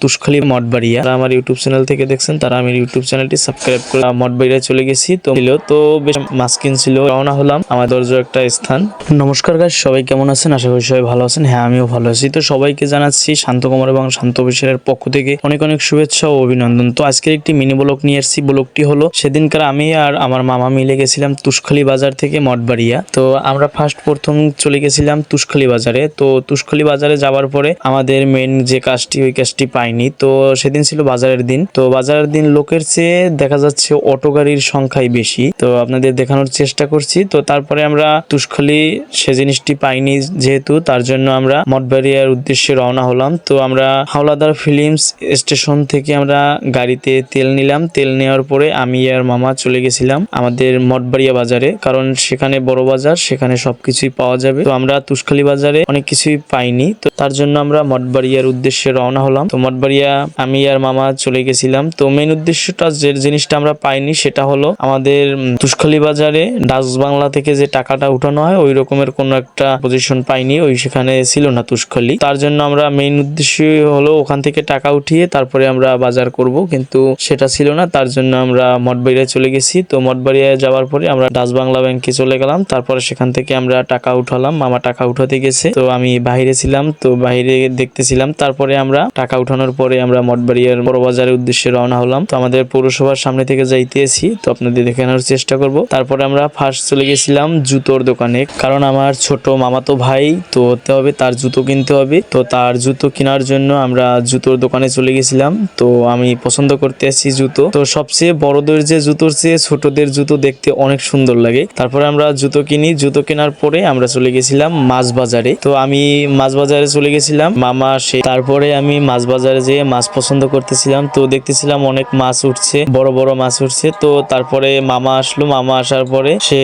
তুষখালী মঠবাড়িয়া। আমার YouTube channel থেকে দেখছেন, তারা আমার ইউটিউব চ্যানেলটি সাবস্ক্রাইব করে মঠবাড়িয়া চলে গেছি, তো ছিল, তো বেশ মাছ কিনছিল রওনা হলাম, আমার দরজ একটা স্থান। নমস্কার গাছ সবাই কেমন আছেন? আশা করি সবাই ভালো আছেন। হ্যাঁ আমিও ভালো আছি। তো সবাইকে জানাচ্ছি শান্ত কুমার এবং শান্ত বিশালের পক্ষ থেকে অনেক অনেক শুভেচ্ছা ও অভিনন্দন। তো আজকের একটি মিনি ব্লগ নিয়ে এসেছি। ব্লগটি হলো, সেদিনকার আমি আর আমার মামা মিলে গেছিলাম তুষখালী বাজার থেকে মঠবাড়িয়া। তো আমরা ফার্স্ট প্রথম চলে গেছিলাম তুষখালী বাজারে। তো তুষখালী বাজারে যাওয়ার পরে আমাদের মেন যে কাজটি, ওই কাজটি পাইনি। তো সেদিন ছিল বাজারের দিন। তো বাজারের দিন লোকের চেয়ে দেখা যাচ্ছে অটো গাড়ির সংখ্যাই বেশি। তো আপনাদের দেখানোর চেষ্টা করছি। তো তারপরে আমরা তুষখালী সে জিনিসটি পাইনি যেহেতু, তার জন্য আমরা মঠবাড়িয়ার উদ্দেশ্যে রওনা হলাম। তো আমরা হাওলাদার ফিল্মস স্টেশন থেকে আমরা গাড়িতে তেল নিলাম। তেল নেওয়ার পরে আমি আর মামা চলে গেছিলাম আমাদের মঠবাড়িয়া বাজারে। কারণ সেখানে বড় বাজার, সেখানে সবকিছুই পাওয়া যাবে। তো আমরা তুষখালী বাজারে অনেক কিছুই পাইনি। তো তার জন্য আমরা মঠবাড়িয়ার উদ্দেশ্যে রওনা হলাম। তো মঠবাড়িয়া আমি আর মামা চলে গেছিলাম। তো মেন উদ্দেশ্যটা যে জিনিসটা আমরা পাইনি সেটা হলো আমাদের তুষখালী বাজারে ডাচ বাংলা থেকে যে টাকাটা উঠানো হয়, ওই রকমের কোনো একটা পজিশন পাইনি, ওই সেখানে ছিল না তুষখালী। তার জন্য আমরা মেইন উদ্দেশ্য হলো ওখান থেকে টাকা উঠিয়ে তারপরে আমরা বাজার করব, কিন্তু সেটা ছিল না। তার জন্য আমরা মঠবাড়িয়া চলে গেছি। তো মঠবাড়িয়া যাওয়ার পরে আমরা ডাচ বাংলা ব্যাংকে চলে গেলাম। তারপরে সেখান থেকে আমরা টাকা উঠালাম। মামা টাকা উঠাতে গেছে। তো আমি বাইরে ছিলাম। তো বাইরে দেখতেছিলাম। তারপরে আমরা টাকা উঠানোর পরে আমরা মঠবাড়িয়ার বড় বাজারের উদ্দেশ্যে রওনা হলাম। তো আমাদের পৌরসভার সামনে থেকে যাইতেছি, তো আপনাদের দেখানোর চেষ্টা করব। তারপরে আমরা ফার্স্ট চলে গেছিলাম জুতোর দোকানে, কারণ আমার ছোট মামাতো ভাই তো হতে হবে, তার জুতো কিনতে হবে। তো তার জুতো কেনার জন্য আমরা জুতোর দোকানে চলে গেছিলাম। তো আমি পছন্দ করতে আসছি জুতো। তো সবচেয়ে বড়দের যে জুতোর চেয়ে ছোটদের জুতো দেখতে অনেক সুন্দর লাগে। তারপরে আমরা জুতো কিনি, জুতো কেনার পরে আমরা চলে গেছিলাম মাছ বাজারে। তো আমি মাছ বাজারে চলে গেছিলাম, মামা আসে তারপরে আমি মাছ বাজারে যেয়ে মাছ পছন্দ করতেছিলাম, তো দেখতেছিলাম অনেক মাছ উঠছে, বড় বড় মাছ উঠছে। তো তারপরে মামা আসলো, মামা আসার পরে সে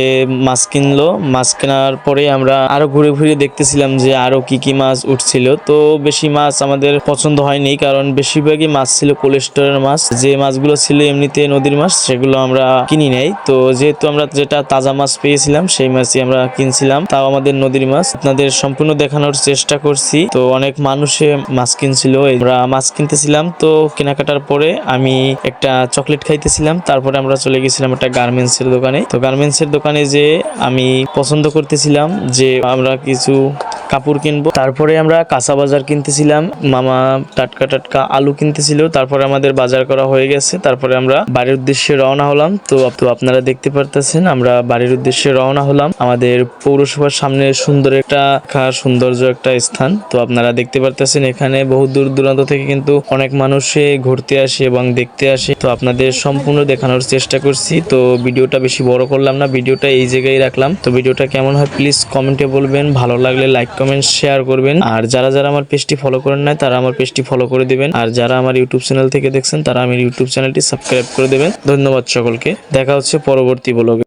মাছ কিনলো। মাছ কেনার পরে আমরা আরও ঘুরে ঘুরে দেখতেছিলাম যে আরও কি কি মাছ উঠছিল। তো বেশি মাছ আমাদের পছন্দ হয়নি, কারণ বেশিরভাগই মাছ ছিল কোলেস্টোরের মাছ। যে মাছগুলো ছিল এমনিতে নদীর মাছ, সেগুলো আমরা কিনি নাই। তো যেহেতু আমরা যেটা তাজা মাছ পেয়েছিলাম, সেই মাছই আমরা কিনছিলাম। তাও আমাদের নদীর মাছ। আপনাদের সম্পূর্ণ দেখানোর চেষ্টা করছি। তো অনেক মানুষে মাছ কিনছিল আমরা মাছ কিনতেছিলাম। তো কেনাকাটার পরে আমি একটা চকলেট খাইতেছিলাম। তারপরে আমরা চলে গেছিলাম একটা গার্মেন্টসের দোকানে। তো গার্মেন্টসের দোকানে যে আমি পছন্দ করতেছিলাম যে আমরা কিছু কাপড় কিনবো। তারপরে আমরা কাঁচা বাজার কিনতেছিলাম। মামা টাটকা টাটকা আলু কিনতেছিল। তারপরে আমাদের বাজার করা হয়ে গেছে। তারপরে আমরা বাড়ির উদ্দেশ্যে রওনা হলাম। তো তো আপনারা দেখতে পারতেছেন, আমরা বাড়ির উদ্দেশ্যে রওনা হলাম। আমাদের পৌরসভার সামনে সুন্দর একটা সৌন্দর্য একটা স্থান। তো আপনারা দেখতে পারতেছেন, এখানে বহু দূর দূরান্ত থেকে কিন্তু অনেক মানুষে ঘুরতে আসে এবং দেখতে আসে। তো আপনাদের সম্পূর্ণ দেখানোর চেষ্টা করছি। তো ভিডিওটা বেশি বড় করলাম না, ভিডিওটা এই জায়গায় রাখলাম। তো ভিডিওটা কেমন হয় প্লিজ কমেন্টে বলবেন। ভালো লাগলে লাইক কমেন্ট শেয়ার করবেন। আর যারা যারা আমার পেজটি ফলো করেন নাই, তারা আমার পেজটি ফলো করে দিবেন। আর যারা আমার ইউটিউব চ্যানেল থেকে দেখছেন, তারা আমার ইউটিউব চ্যানেলটি সাবস্ক্রাইব করে দেবেন। ধন্যবাদ সকলকে। দেখা হচ্ছে পরবর্তী ব্লগে